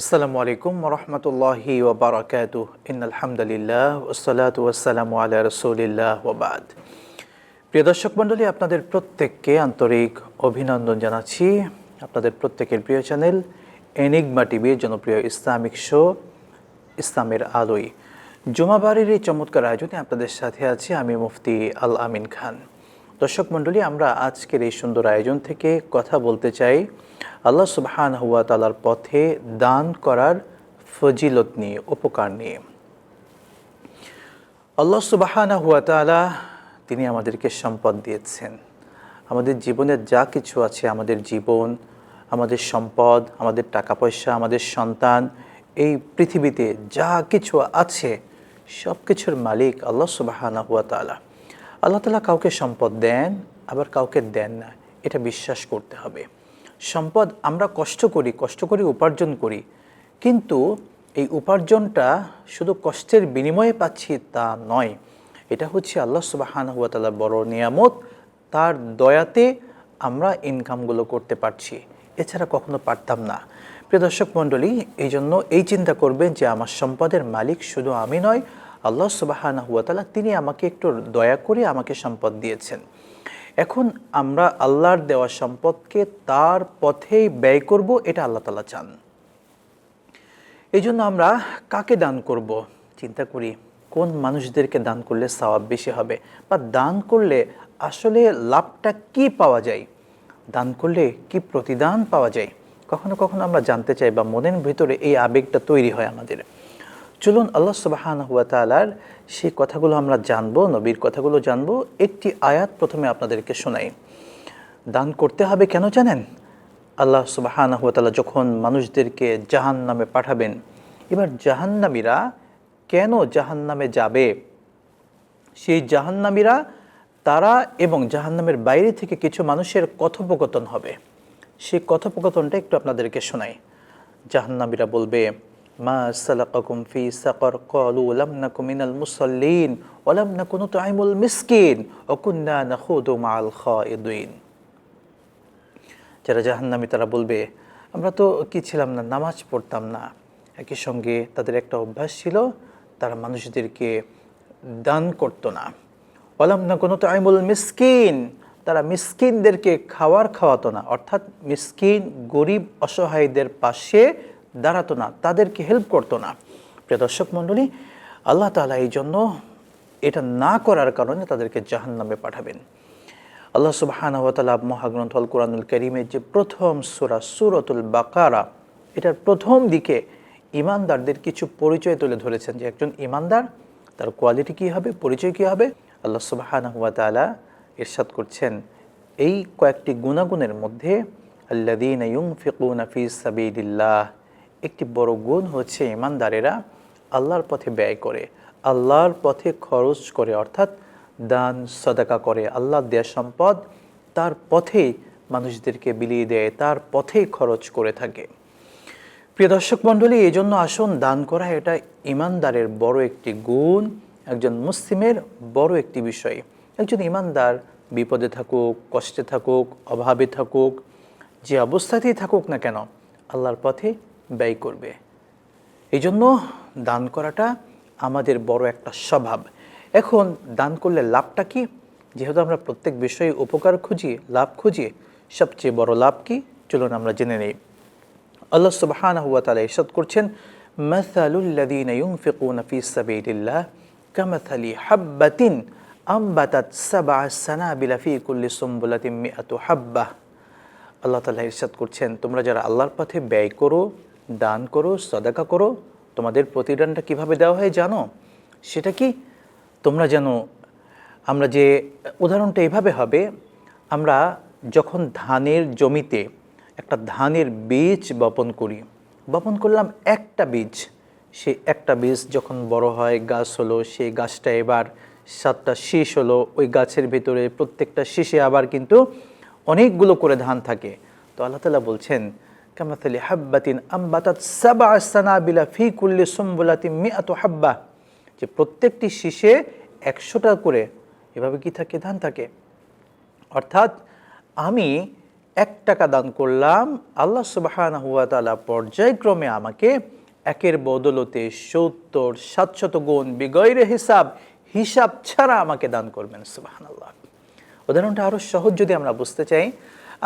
আসসালামু আলাইকুম রহমতুল্লাহি ওবরাকাত ইন আলহামদুলিল্লাহ ওসালাত ওয়াসালামু আলা রসুলিল্লাহ ওবাদ। প্রিয় দর্শক মণ্ডলী, আপনাদের প্রত্যেককে আন্তরিক অভিনন্দন জানাচ্ছি। আপনাদের প্রত্যেকের প্রিয় চ্যানেল এনিগমা টিভির জনপ্রিয় ইসলামিক শো, ইসলামের আলোয়। জুমাবাড়ির এই চমৎকার আয়োজনে আপনাদের সাথে আছি আমি মুফতি আল আমিন খান। দর্শক মণ্ডলী, আমরা আজকের এই সুন্দর আয়োজন থেকে কথা বলতে চাই আল্লাহ সুবহান হুয়া তালার পথে দান করার ফজিলত নিয়ে, উপকার নিয়ে। আল্লাহ সুবাহানা হুয়া তালা তিনি আমাদেরকে সম্পদ দিয়েছেন। আমাদের জীবনের যা কিছু আছে, আমাদের জীবন, আমাদের সম্পদ, আমাদের টাকা পয়সা আমাদের সন্তান, এই পৃথিবীতে যা কিছু আছে সব কিছুর মালিক আল্লাহ সুবাহানা হুয়া তালা আল্লাহ তালা কাউকে সম্পদ দেন, আবার কাউকে দেন না। এটা বিশ্বাস করতে হবে। সম্পদ আমরা কষ্ট করি, কষ্ট করে উপার্জন করি। কিন্তু এই উপার্জনটা শুধু কষ্টের বিনিময়ে পাচ্ছি তা নয়। এটা হচ্ছে আল্লাহ সুবাহান হুয়া তালার বড় নিয়ামত। তার দয়াতে আমরা ইনকামগুলো করতে পারছি। এছাড়া কখনো পারতাম না। প্রিয় দর্শক মণ্ডলী, এই জন্য এই চিন্তা করবেন যে আমার সম্পদের মালিক শুধু আমি নয় আল্লাহ সুবাহান হুয়াতালা তিনি আমাকে একটু দয়া করে আমাকে সম্পদ দিয়েছেন। এখন আমরা আল্লাহর দেওয়া সম্পদকে তার পথেই ব্যয় করব, এটা আল্লাহ তালা চান। এই জন্য আমরা কাকে দান করব? চিন্তা করি, কোন মানুষদেরকে দান করলে সওয়াব বেশি হবে? বা দান করলে আসলে লাভটা কি পাওয়া যায়? দান করলে কি প্রতিদান পাওয়া যায়? কখনো কখনো আমরা জানতে চাই বা মনের ভিতরে এই আবেগটা তৈরি হয় আমাদের। চলুন আল্লাহ সুবাহান হুয়া তালার সেই কথাগুলো আমরা জানব, নবীর কথাগুলো জানব। একটি আয়াত প্রথমে আপনাদেরকে শোনাই। দান করতে হবে কেন জানেন? আল্লাহ সুবাহান হুয়া তালা যখন মানুষদেরকে জাহান নামে পাঠাবেন, এবার জাহান্নামীরা কেন জাহান নামে যাবে? সেই জাহান্নামীরা তারা এবং জাহান্নামের বাইরে থেকে কিছু মানুষের কথোপকথন হবে। সেই কথোপকথনটা একটু আপনাদেরকে শোনাই। জাহান্নামীরা বলবে যারা জাহান্নামী, তারা বলবে, আমরা তো কি ছিলাম না, নামাজ পড়তাম না। একই সঙ্গে তাদের একটা অভ্যাস ছিল, তারা মানুষদেরকে দান করতো না। ওলাম না কোনো আইমুল মিসকিন, তারা মিসকিনদেরকে খাওয়ার খাওয়াতো না। অর্থাৎ মিসকিন গরিব অসহায়দের পাশে দাঁড়াতো না, তাদেরকে হেল্প করতো না। প্রিয় দর্শক মণ্ডলী, আল্লাহ তালা এই জন্য এটা না করার কারণে তাদেরকে জাহান নামে পাঠাবেন। আল্লাহ সুবাহানহতালা মহাগ্রন্থ আল কোরআনুল করিমের যে প্রথম সুরা, সুরতুল বাকারা, এটার প্রথম দিকে ইমানদারদের কিছু পরিচয় তুলে ধরেছেন যে একজন ইমানদার, তার কোয়ালিটি কী হবে, পরিচয় কী হবে? আল্লাহ সুবাহানহাতালা ইরশাদ করছেন, এই কয়েকটি গুণাগুণের মধ্যে আল্লাদিন ইউং ফিকুন ফি সাবিল্লাহ একটি বড় গুণ হচ্ছে ইমানদারেরা আল্লাহর পথে ব্যয় করে, আল্লাহর পথে খরচ করে, অর্থাৎ দান, সদাকা করে আল্লাহ দেয়া সম্পদ তার পথেই মানুষদেরকে বিলিয়ে দেয়, তার পথেই খরচ করে থাকে। প্রিয় দর্শক মণ্ডলী এই জন্য আসুন, দান করা এটা ইমানদারের বড় একটি গুণ, একজন মুসলিমের বড় একটি বিষয়। একজন ইমানদার বিপদে থাকুক, কষ্টে থাকুক, অভাবে থাকুক, যে অবস্থাতেই থাকুক না কেন, আল্লাহর পথে ব্যয় করবে। এই জন্য দান করাটা আমাদের বড় একটা স্বভাব। এখন দান করলে লাভটা কি? যেহেতু আমরা প্রত্যেক বিষয়ে উপকার খুঁজি, লাভ খুঁজি, সবচেয়ে বড় লাভ কি? চলুন আমরা জেনে নেই। আল্লাহ সুবহানাহু ওয়া তাআলা ইরশাদ করছেন, মাসালুল্লাযীনা ইউনফিকুনা ফি সাবিলিল্লাহ কামাথালি হাব্বাতিন আমবাতাত সাবআ সানাবিলা ফি কুল্লি সুমবুলাতিন মিআতু হাব্বাহ। আল্লাহ তাআলা ইরশাদ করছেন, তোমরা যারা আল্লাহর পথে ব্যয় করো দান করো, সদাকা করো। তোমাদের প্রতিদানটা কীভাবে দেওয়া হয় জানো? সেটা কি? তোমরা যেন, আমরা যে উদাহরণটা এভাবে হবে, আমরা যখন ধানের জমিতে একটা ধানের বীজ বপন করি, বপন করলাম একটা বীজ, সেই একটা বীজ যখন বড় হয়, গাছ হলো, সেই গাছটা এবার সাতটা শীষ হলো, ওই গাছের ভিতরে প্রত্যেকটা শীষে আবার কিন্তু অনেকগুলো করে ধান থাকে। তো আল্লাহ তালা বলছেন কামাতালি হাব্বাতিন আম্বাতাত সাবা সানাবিলা ফি কুল্লি হাব্বা যে প্রত্যেকটি শীষে একশোটা করে এভাবে কি থাকে? ধান থাকে। অর্থাৎ আমি এক টাকা দান করলাম, আল্লাহ তালা পর্যায়ক্রমে আমাকে একের বদলতে সত্তর, সাতশত গুণ বিগৈরে হিসাব হিসাব ছাড়া আমাকে দান করবেন সুবাহান আল্লাহ উদাহরণটা আরও সহজ যদি আমরা বুঝতে চাই,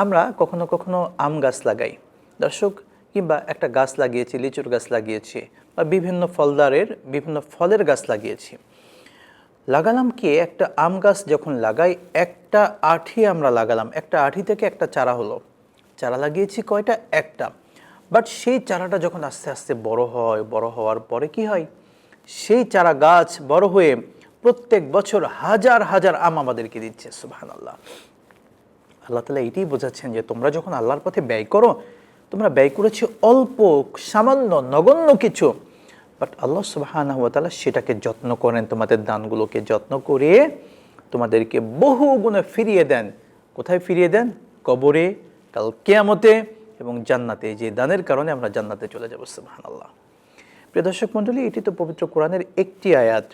আমরা কখনো কখনো আম গাছ লাগাই। দর্শক, কিংবা একটা গাছ লাগিয়েছি, লিচুর গাছ লাগিয়েছি, বা বিভিন্ন ফলদারের, বিভিন্ন ফলের গাছ লাগিয়েছি। লাগালাম কি? একটা আম গাছ যখন লাগাই, একটা আঠি আমরা লাগালাম। একটা আঠি থেকে একটা চারা হলো। চারা লাগিয়েছি কয়টা? একটা। বাট সেই চারাটা যখন আস্তে আস্তে বড় হয়, বড় হওয়ার পরে কি হয়? সেই চারা গাছ বড় হয়ে প্রত্যেক বছর হাজার হাজার আম আমাদেরকে দিচ্ছে সুবাহান আল্লাহ আল্লাহ তালা এটাই বোঝাচ্ছেন যে তোমরা যখন আল্লাহর পথে ব্যয় করো তোমরা ব্যয় করেছ অল্প, সামান্য, নগণ্য কিছু। বাট আল্লাহ সুবাহানা তালা সেটাকে যত্ন করেন, তোমাদের দানগুলোকে যত্ন করে তোমাদেরকে বহু গুণে ফিরিয়ে দেন। কোথায় ফিরিয়ে দেন? কবরে, কাল কেয়ামতে এবং জান্নাতে। যে দানের কারণে আমরা জান্নাতে চলে যাব সুবাহান আল্লাহ প্রিয় দর্শক মণ্ডলী, এটি তো পবিত্র কোরআনের একটি আয়াত।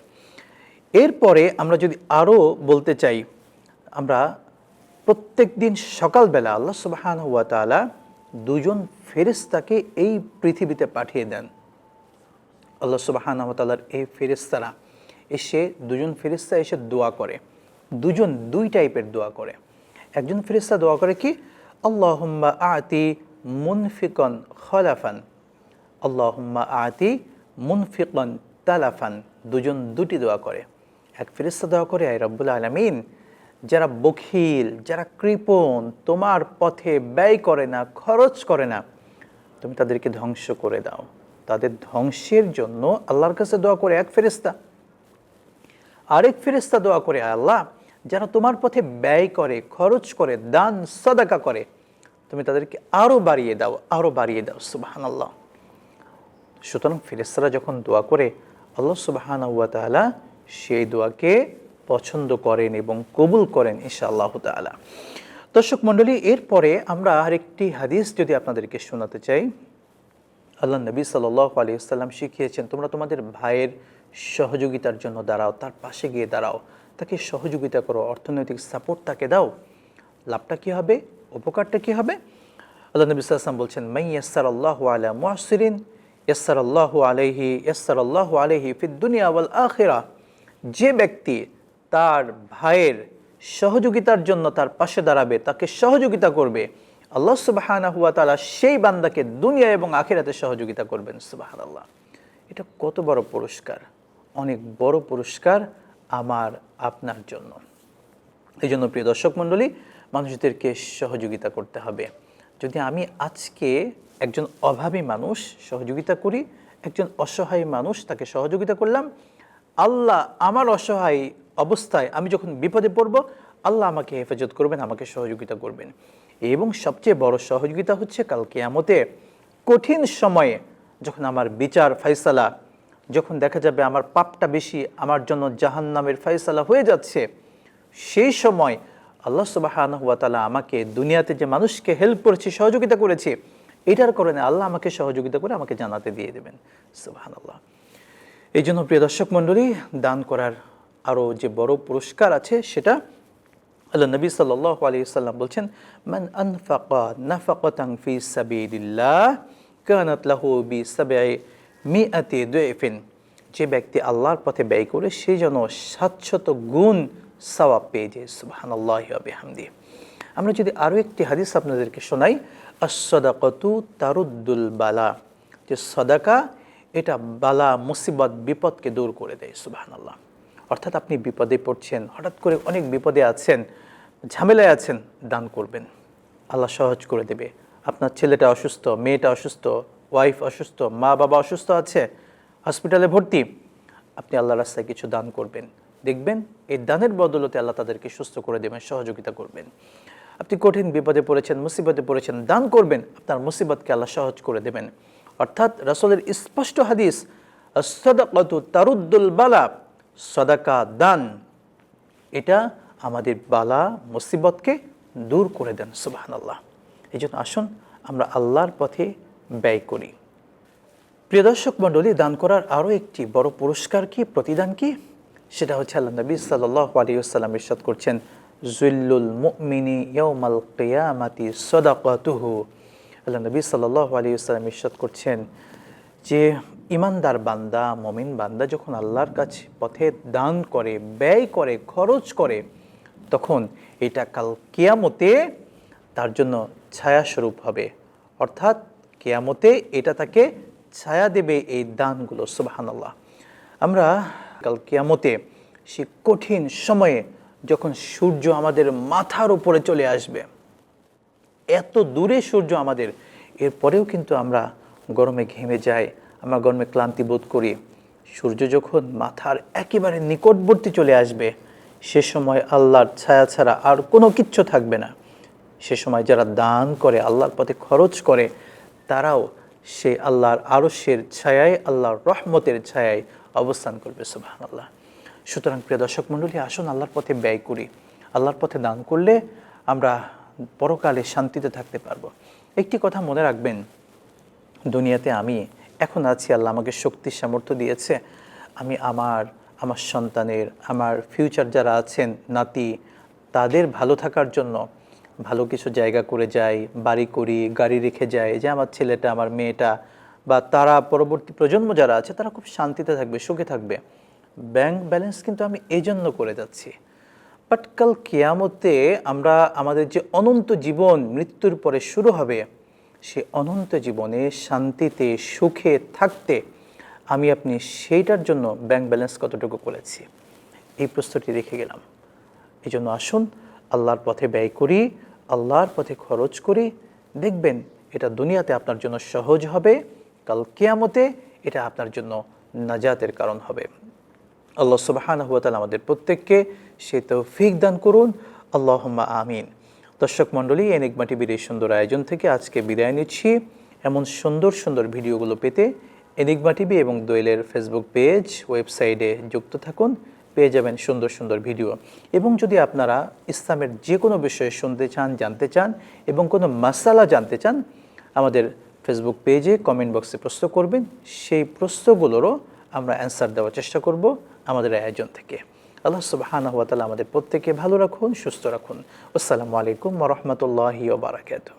এরপরে আমরা যদি আরও বলতে চাই, আমরা প্রত্যেক দিন সকালবেলা আল্লাহ সুবাহান হুয়া তালা দুজন ফেরেস্তাকে এই পৃথিবীতে পাঠিয়ে দেন। আল্লাহ সুবাহান তালার এই ফেরেস্তারা এসে দুজন ফেরেস্তা এসে দোয়া করে। দুজন, দুই টাইপের দোয়া করে। একজন ফেরেস্তা দোয়া করে কি? আল্লাহুম্মা আতি মুনফিকন খলাফান। আল্লাহুম্মা আতি মুনফিকন তালাফান। দুজন দুটি দোয়া করে। এক ফেরেস্তা দোয়া করে, আয় রব্বুল আলমিন যারা বখিল, যারা কৃপণ, তোমার পথে ব্যয় করে না, খরচ করে না, তুমি তাদেরকে ধ্বংস করে দাও। তাদের ধ্বংসের জন্য আল্লাহর কাছে দোয়া করে এক ফেরেস্তা আরেক ফেরেস্তা দোয়া করে আল্লাহ, যারা তোমার পথে ব্যয় করে, খরচ করে, দান, সদাকা করে, তুমি তাদেরকে আরও বাড়িয়ে দাও আরও বাড়িয়ে দাও সুবাহান আল্লাহ সুতরাং ফেরেস্তারা যখন দোয়া করে, আল্লাহ সুবাহান সেই দোয়াকে পছন্দ করেন এবং কবুল করেন ইনশা আল্লাহ তালা দর্শক মণ্ডলী, এরপরে আমরা আরেকটি হাদিস যদি আপনাদেরকে শোনাতে চাই। আল্লাহ নবী সাল্লাহ আলিয়াল্লাম শিখিয়েছেন, তোমরা তোমাদের ভাইয়ের সহযোগিতার জন্য দাঁড়াও, তার পাশে গিয়ে দাঁড়াও। তাকে সহযোগিতা করো, অর্থনৈতিক সাপোর্ট তাকে দাও। লাভটা কী হবে? উপকারটা কী হবে? আল্লাহ নবী সাল্লাম বলছেন মাই ইয়াসার আল্লাহ আলা মুসরিন ইয়াসার আল্লাহ আলহি ইয়াসার আল্লাহ আলহি ফিদ দুনিয়া আখেরা, যে ব্যক্তি তার ভাইয়ের সহযোগিতার জন্য তার পাশে দাঁড়াবে, তাকে সহযোগিতা করবে। আল্লাহ সুবাহানা হুয়া তালা সেই বান্দাকে দুনিয়া এবং আখিরাতে সহযোগিতা করবেন সুবাহান আল্লাহ এটা কত বড় পুরস্কার, অনেক বড় পুরস্কার আমার, আপনার জন্য। এই জন্য প্রিয় দর্শক মণ্ডলী, মানুষদেরকে সহযোগিতা করতে হবে। যদি আমি আজকে একজন অভাবী মানুষ সহযোগিতা করি, একজন অসহায় মানুষ তাকে সহযোগিতা করলাম, আল্লাহ আমার অসহায় অবস্থায় আমি যখন বিপদে পড়ব, আল্লাহ আমাকে হেফাজত করবেন, আমাকে সহযোগিতা করবেন। এবং সবচেয়ে বড় সহযোগিতা হচ্ছে কাল কেয়ামতে কঠিন সময়ে যখন আমার বিচার ফাইসালা যখন দেখা যাবে আমার পাপটা বেশি, আমার জন্য জাহান নামের ফাইসালা হয়ে যাচ্ছে, সেই সময় আল্লাহ সুবাহান তালা আমাকে দুনিয়াতে যে মানুষকে হেল্প করেছি, সহযোগিতা করেছি, এটার কারণে আল্লাহ আমাকে সহযোগিতা করে আমাকে জানাতে দিয়ে দেবেন। সুবাহান আল্লাহ এই জন্য প্রিয় দর্শক মণ্ডলী, দান করার আরও যে বড় পুরস্কার আছে সেটা আল্লাহ নবী সাল্লাহ আলী সাল্লাম বলছেন, মান আনফাকা নাফাকাতাং ফি সাবিলিল্লাহ, কানাত লাহু বি সাবিআই মিআতি দুইফিন। যে ব্যক্তি আল্লাহর পথে ব্যয় করে সে যেন সাতশত গুণ সওয়াব পেয়ে যায়, সুবহানাল্লাহি ওয়া বিহামদি। আমরা যদি আরও একটি হাদিস আপনাদেরকে শোনাই, আস-সাদাকাতু তারুদ্দুল বালা যে সদাকা, এটা বালা, মুসিবত, বিপদকে দূর করে দেয়, সুবহানাল্লাহ। অর্থাৎ আপনি বিপদে পড়ছেন, হঠাৎ করে অনেক বিপদে আছেন, ঝামেলায় আছেন, দান করবেন। আল্লাহ সহজ করে দেবে। আপনার ছেলেটা অসুস্থ, মেয়েটা অসুস্থ ওয়াইফ অসুস্থ, মা বাবা অসুস্থ আছে হসপিটালে ভর্তি, আপনি আল্লাহ রাস্তায় কিছু দান করবেন। দেখবেন এই দানের বদলতে আল্লাহ তাদেরকে সুস্থ করে দেবেন, সহযোগিতা করবেন। আপনি কঠিন বিপদে পড়েছেন, মুসিবতে পড়েছেন, দান করবেন, আপনার মুসিবতকে আল্লাহ সহজ করে দেবেন। অর্থাৎ রাসলের স্পষ্ট হাদিস সদাকতু তারুদ্দুল বালা সদাকা দান, এটা আমাদের বালা, মুসিবতকে দূর করে দেন সুবাহান আল্লাহ এই জন্য আসুন আমরা আল্লাহর পথে ব্যয় করি। প্রিয় দর্শক মণ্ডলী, দান করার আরও একটি বড় পুরস্কার কি, প্রতিদান কি? সেটা হচ্ছে আল্লাহ নবী সাল্লাহ আলী আসসালাম ইরশাদ করছেন, জুল্লুল মুমিনি ইয়াউমাল কিয়ামাতি সদাকাতুহু। আল্লাহ নবী সাল্লাল্লাহু আলাইহি ওয়াসাল্লাম ইরশাদ করছেন যে ইমানদার বান্দা, মমিন বান্দা যখন আল্লাহর কাছে পথে দান করে, ব্যয় করে, খরচ করে, তখন এটা কাল কিয়ামতে তার জন্য ছায়া স্বরূপ হবে। অর্থাৎ কেয়ামতে এটা তাকে ছায়া দেবে এই দানগুলো, সুবাহানাল্লাহ। আমরা কাল কিয়ামতে সে কঠিন সময়ে যখন সূর্য আমাদের মাথার উপরে চলে আসবে, এত দূরে সূর্য আমাদের, এরপরেও কিন্তু আমরা গরমে ঘেমে যাই আমরা গরমে ক্লান্তি বোধ করি। সূর্য যখন মাথার একেবারে নিকটবর্তী চলে আসবে, সে সময় আল্লাহর ছায়া ছাড়া আর কোনো কিচ্ছু থাকবে না। সে সময় যারা দান করে, আল্লাহর পথে খরচ করে, তারাও সে আল্লাহর আরশের ছায়ায়, আল্লাহর রহমতের ছায়ায় অবস্থান করবে সুবাহান আল্লাহ সুতরাং প্রিয় দর্শক মণ্ডলী, আসুন আল্লাহর পথে ব্যয় করি। আল্লাহর পথে দান করলে আমরা পরকালে শান্তিতে থাকতে পারব। একটি কথা মনে রাখবেন, দুনিয়াতে আমি এখন আছি আল্লাহ আমাকে শক্তি সামর্থ্য দিয়েছে। আমি আমার আমার সন্তানের, আমার ফিউচার যারা আছেন, নাতি, তাদের ভালো থাকার জন্য ভালো কিছু জায়গা করে যাই, বাড়ি করি, গাড়ি রেখে যাই, যে আমার ছেলেটা, আমার মেয়েটা, বা তারা পরবর্তী প্রজন্ম যারা আছে, তারা খুব শান্তিতে থাকবে, সুখে থাকবে। ব্যাংক ব্যালেন্স কিন্তু আমি এই জন্য করে যাচ্ছি। বাট কাল কেয়ামতে আমরা, আমাদের যে অনন্ত জীবন মৃত্যুর পরে শুরু হবে সে অনন্ত জীবনে শান্তিতে, সুখে থাকতে আমি আপনি সেইটার জন্য ব্যাংক ব্যালেন্স কতটুকু করেছি? এই প্রশ্নটি রেখে গেলাম। এই জন্য আসুন, আল্লাহর পথে ব্যয় করি, আল্লাহর পথে খরচ করি, দেখবেন এটা দুনিয়াতে আপনার জন্য সহজ হবে, কাল কেয়ামতে এটা আপনার জন্য নাজাতের কারণ হবে। আল্লাহ সুবাহান হুয়াতাল আমাদের প্রত্যেককে সে তৌফিক দান করুন। আল্লাহম্মা আমিন। দর্শক মণ্ডলী এনিকমা টিভির এই সুন্দর আয়োজন থেকে আজকে বিদায় নিচ্ছি। এমন সুন্দর সুন্দর ভিডিওগুলো পেতে এনিগমা টিভি এবং দোয়েলের ফেসবুক পেজ, ওয়েবসাইটে যুক্ত থাকুন, পেয়ে যাবেন সুন্দর সুন্দর ভিডিও। এবং যদি আপনারা ইসলামের যে কোনো বিষয়ে শুনতে চান, জানতে চান এবং কোনো মাসালা জানতে চান, আমাদের ফেসবুক পেজে কমেন্ট বক্সে প্রশ্ন করবেন। সেই প্রশ্নগুলোরও আমরা অ্যান্সার দেওয়ার চেষ্টা করব আমাদের আয়োজন থেকে। আল্লাহ সুবাহানা আমাদের প্রত্যেকে ভালো রাখুন সুস্থ রাখুন। আসসালামু আলাইকুম রহমতুল্লাহি ওবরাকাতুহ